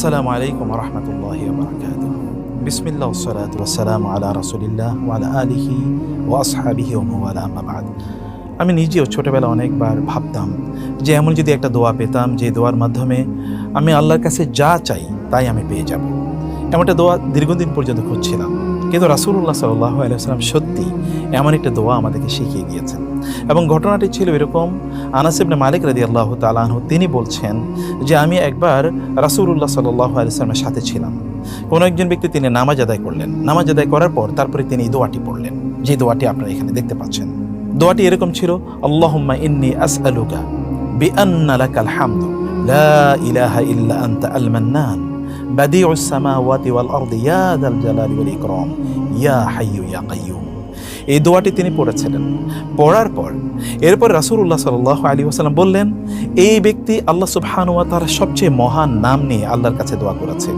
আসসালামু আলাইকুম রহমতুল্লাহ বারকাত বিসমিল্লাহ সালাত ওয়াসালাম আলা রসুলিল্লাহ ওয়ালা আলিহি ও আসহাবিহি ও মোয়ালা আম্মাবাদ আমি নিজেও ছোটোবেলা অনেকবার ভাবতাম যে এমন যদি একটা দোয়া পেতাম, যে দোয়ার মাধ্যমে আমি আল্লাহর কাছে যা চাই তাই আমি পেয়ে যাব। এমন একটা দোয়া দীর্ঘদিন পর্যন্ত খুঁজছিলাম। কিন্তু রাসুল্লাহ সাল্লাহ আলাইসালাম সত্যি এমন একটা দোয়া আমাদেরকে শিখিয়ে দিয়েছেন। এবং ঘটনাটি ছিল এরকম আনাসিবনে মালিক রাদি আল্লাহ তালাহ তিনি বলছেন যে আমি একবার রাসুল্লাহ সাল্লাহ আলাইসলামের সাথে ছিলাম। কোনো একজন ব্যক্তি তিনি নামাজ আদায় করলেন। নামাজ আদায় করার পর তারপরে তিনি দোয়াটি পড়লেন। যে দোয়াটি আপনারা এখানে দেখতে পাচ্ছেন। দোয়াটি এরকম ছিল, আল্লাহুম্মা ইন্নি আসআলুকা বিআন্না লাকাল হামদু, লা ইলাহা ইল্লা আনতা আল মান্নান বাদিউস সামাওয়াতি ওয়াল আরদি, ইয়া যাল জালালি ওয়াল ইকরাম, ইয়া ইয়া কাইয়ুম এই দোয়াটি তিনি পড়েছিলেন। পড়ার পর এরপর রাসূলুল্লাহ সাল্লাল্লাহু আলাইহি ওয়াসাল্লাম বললেন, এই ব্যক্তি আল্লাহ সুবহানাহু তার সবচেয়ে মহান নাম নিয়ে আল্লাহর কাছে দোয়া করেছে।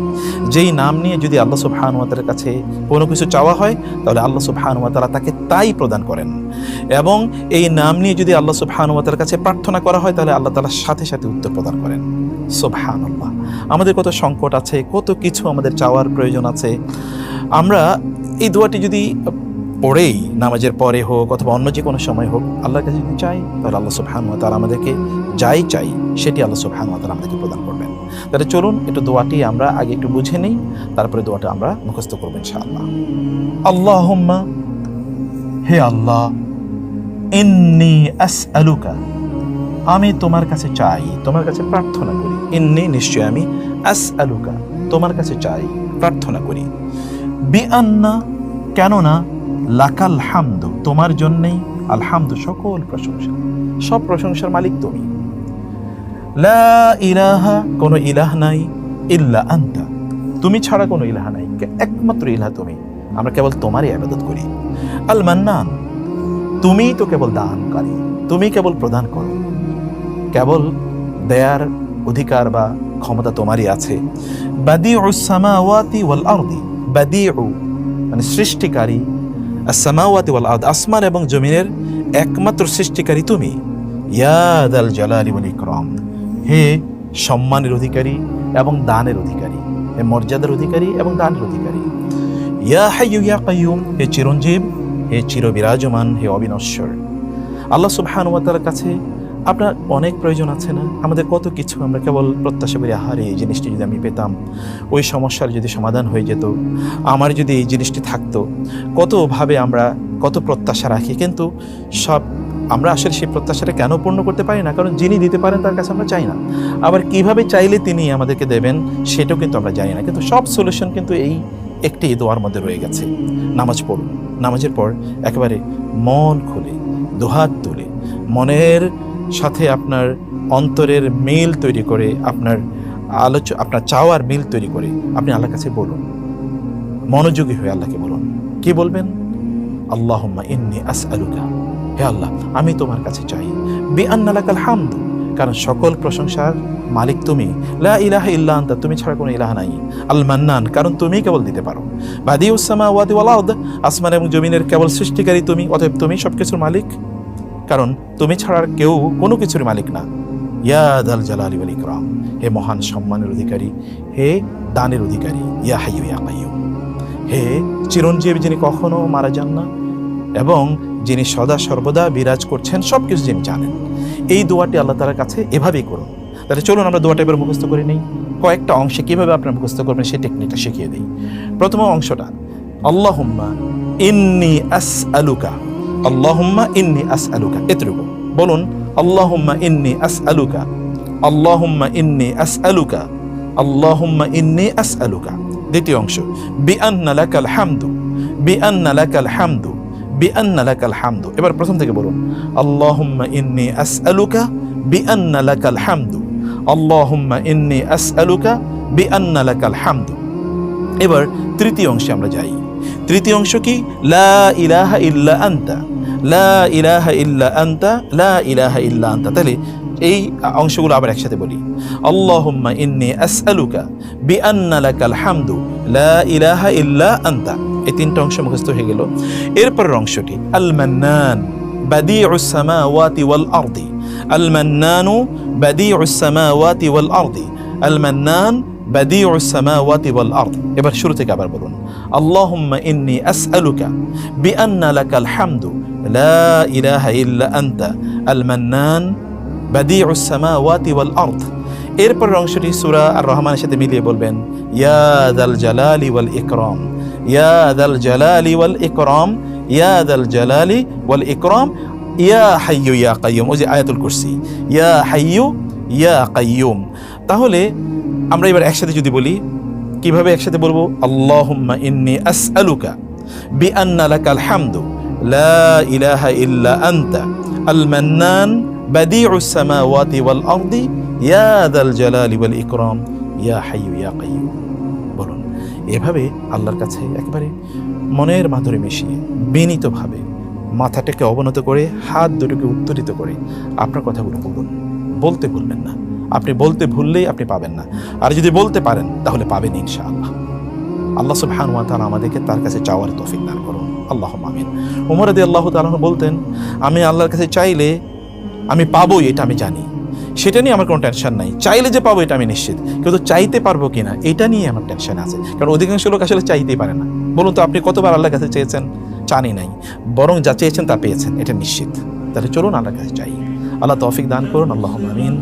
যেই নাম নিয়ে যদি আল্লাহ সুবহানাহু ওয়া তাআলার কাছে কোনো কিছু চাওয়া হয়, তাহলে আল্লাহ সুবহানাহু ওয়া তাআলা তাকে তাই প্রদান করেন। এবং এই নাম নিয়ে যদি আল্লাহ সুবহানাহু ওয়া তাআলার কাছে প্রার্থনা করা হয়, তাহলে আল্লাহ তালার সাথে সাথে উত্তর প্রদান করেন। সুবহানাল্লাহ। আমাদের কত সংকট আছে, কত কিছু আমাদের চাওয়ার প্রয়োজন আছে। আমরা এই দোয়াটি যদি পড়েই, নামাজের পরে হোক অথবা অন্য যে কোনো সময় হোক, আল্লাহর কাছে যদি চাই, তাহলে আল্লাহ সুবহান তারা আমাদেরকে যাই চাই, সেটি আল্লাহ সুবহান তারা আমাদেরকে প্রদান করবেন। তাহলে চলুন একটু দোয়াটি আমরা আগে একটু বুঝে নিই, তারপরে দোয়াটা আমরা মুখস্থ করব ইনশাআল্লাহ। আল্লাহুম্মা, হে আল্লাহ, ইন্নি আসআলুকা, আমি তোমার কাছে চাই, তোমার কাছে প্রার্থনা করি। ইন্নি নিশ্চয় আমি আসআলুকা, তোমার কাছে চাই, প্রার্থনা করি। বিআন্না, কেননা লাকাল হামদু, তোমার জন্যেই আলহামদু, সকল প্রশংসা। সব প্রশংসার মালিক তুমি। লা ইলাহা, কোনো ইলাহ নাই, ইল্লা আন্তা। তুমি ছাড়া কোনো ইলাহা নাই একমাত্র ইলাহ তুমি। আমরা কেবল তোমারই আবাদত করি। আল মান্নান, তুমি তো কেবল দানকারী, তুমি কেবল প্রদান করো। কেবল দেয়ার অধিকার বা ক্ষমতা তোমারই আছে। বাদিউ সামাওয়াতি ওয়াল আরদি, বাদিউ মানে সৃষ্টিকারী আরদ, আসমান এবং জমিনের একমাত্র সৃষ্টিকারী তুমি। হে সম্মানের অধিকারী এবং দানের অধিকারী, হে মর্যাদার অধিকারী এবং দানের অধিকারী। ইয়া হাইয়ু ইয়া কাইয়ুম, হে চিরঞ্জীব, হে চিরবিরাজমান, হে অবিনশ্বর। আল্লাহ সুবহান কাছে আপনার অনেক প্রয়োজন আছে না? আমাদের কত কিছু আমরা কেবল প্রত্যাশা করি, আহারে, এই জিনিসটি যদি আমি পেতাম, ওই সমস্যার যদি সমাধান হয়ে যেত, আমার যদি এই জিনিসটি থাকতো, কতভাবে আমরা কত প্রত্যাশা রাখি? কিন্তু সব আমরা আসলে সেই প্রত্যাশাটা কেন পূর্ণ করতে পারি না? কারণ যিনি দিতে পারেন, তার কাছে আমরা চাই না। আবার কীভাবে চাইলে তিনি আমাদেরকে দেবেন, সেটাও কিন্তু আমরা জানি না। কিন্তু সব সলিউশন কিন্তু এই একটি দোয়ার মধ্যে রয়ে গেছে। নামাজ পড়ুন। নামাজের পর একেবারে মন খুলে, দুহাত তুলে, মনের সাথে আপনার অন্তরের মিল তৈরি করে, আপনার আলোচ, আপনার চাওয়ার মিল তৈরি করে, আপনি আল্লাহর কাছে বলুন। মনোযোগী হয়ে আল্লাহকে বলুন। কি বলবেন? আল্লাহুম্মা ইন্নি আসআলুকা। হে আল্লাহ, আমি তোমার কাছে চাই। বি আন্নালাকাল হামদু। কারণ সকল প্রশংসার মালিক তুমি। লা ইলাহা ইল্লা আনতা, তুমি ছাড়া কোনো ইলাহা নাই। আল মান্নান কারণ তুমি কেবল দিতে পারো। বাদিউস সামাওয়াতি ওয়াল আরদ, আসমান এবং জমিনের কেবল সৃষ্টিকারী তুমি, অতএব তুমি সবকিছুর মালিক। কারণ তুমি ছাড়ার কেউ কোনো কিছুর মালিক না। ইয়াদ আল জালালি ওয়াল ইকরাম, হে মহান সম্মানের অধিকারী, হে দানের অধিকারী, ইয়া হাইয়ু ইয়া কাইয়ুম হে চিরঞ্জীব যিনি কখনো মারা যান না এবং যিনি সদা সর্বদা বিরাজ করছেন সব কিছু যিনি জানেন। এই দোয়াটি আল্লাহ তালার কাছে এভাবেই করুন। তাহলে চলুন আমরা দোয়াটা এবার মুখস্থ করে নিই। কয়েকটা অংশে কীভাবে আপনার মুখস্থ করবেন সেই টেকনিকটা শিখিয়ে দিই। প্রথম অংশটা, আল্লাহুম্মা ইন্নি আস আলুকা আল্লাহুম্মা ইন্নি আস আলুকা এতটুকু বলুন, আল্লাহুম্মা ইন্নি আস আলুকা আল্লাহুম্মা ইন্নি আস আলুকা আল্লাহুম্মা ইন্নি আস আলুকা দ্বিতীয় অংশ। বি আন্না লাকাল হামদু। বি আন্না লাকাল হামদু। বি আন্না লাকাল হামদু। এবার প্রথম থেকে বলুন, আল্লাহুম্মা ইন্নি আস আলুকা বি আন্না লাকাল হামদু। আল্লাহুম্মা ইন্নি আস আলুকা বি আন্না লাকাল হামদু। এবার তৃতীয় অংশে আমরা যাই। তৃতীয় অংশ কি? লা ইলাহা ইল্লা আন্তা। লা ইলাহা ইল্লা আন্তা লা ইলাহা ইল্লা আন্তা তাহলে এই অংশগুলো আবার একসাথে বলি। আল্লাহুম্মা ইন্নি আসআলুকা বিআন্না লাকাল হামদু লা ইলাহা ইল্লা আন্তা। এই তিনটা অংশ মুখস্থ হয়ে গেল। এরপরের অংশটি আল মান্নান বাদিউস সামাওয়াতি ওয়াল আরদি। আল মান্নানু বাদিউস সামাওয়াতি ওয়াল আরদি। আল মান্নান বাদিউস সামাওয়াতি ওয়াল আরদ এবার শুরু থেকে আবার বলুন আল্লাহুম্মা ইন্নী আসআলুকা বিআন্না লাকাল হামদু লা ইলাহা ইল্লা আনতা আল মান্নান বাদিউস সামাওয়াতি ওয়াল আরদ এরপরের অংশটি সূরা আর রহমানের সাথে মিলিয়ে বলবেন, ইয়া দাল জালালি ওয়াল ইকরাম, ইয়া দাল জালালি ওয়াল ইকরাম, ইয়া দাল জালালি ওয়াল ইকরাম, ইয়া হাইয়ু ইয়া কাইয়ুম ওই যে আয়াতুল কুরসি, ইয়া হাইয়ু ইয়া কাইয়ুম তাহলে আমরা এবার একসাথে যদি বলি, কীভাবে একসাথে বলব? আল্লাহুম্মা ইন্নি লা আনতা আল ইয়া বলুন, এভাবে আল্লাহর কাছে একেবারে মনের মাধুরী মিশিয়ে, বিনীতভাবে মাথাটাকে অবনত করে, হাত দুটোকে উত্তরিত করে আপনার কথাগুলো বলুন। বলতে ভুলবেন না। আপনি বলতে ভুললেই আপনি পাবেন না। আর যদি বলতে পারেন, তাহলে পাবেন ইনশাআল্লাহ। আল্লাহ সুবহান ওয়া তাআলা আমাদেরকে তার কাছে চাওয়ার তৌফিক দান করুন। আল্লাহ আমিন। উমর রাদি আল্লাহ তাআলা বলতেন, আমি আল্লাহর কাছে চাইলে আমি পাবোই, এটা আমি জানি। সেটা নিয়ে আমার কোনো টেনশন নাই। চাইলে যে পাবো, এটা আমি নিশ্চিত। কিন্তু চাইতে পারব কিনা এটা নিয়ে আমার টেনশন আছে। কারণ অধিকাংশ লোক আসলে চাইতেই পারে না। বলুন তো, আপনি কতবার আল্লাহর কাছে চেয়েছেন? চানি নাই। বরং যা চেয়েছেন তা পেয়েছেন, এটা নিশ্চিত। তাহলে চলুন, আল্লাহর কাছে চাই আল্লাহ তৌফিক দান করুন। আল্লাহ আমিন।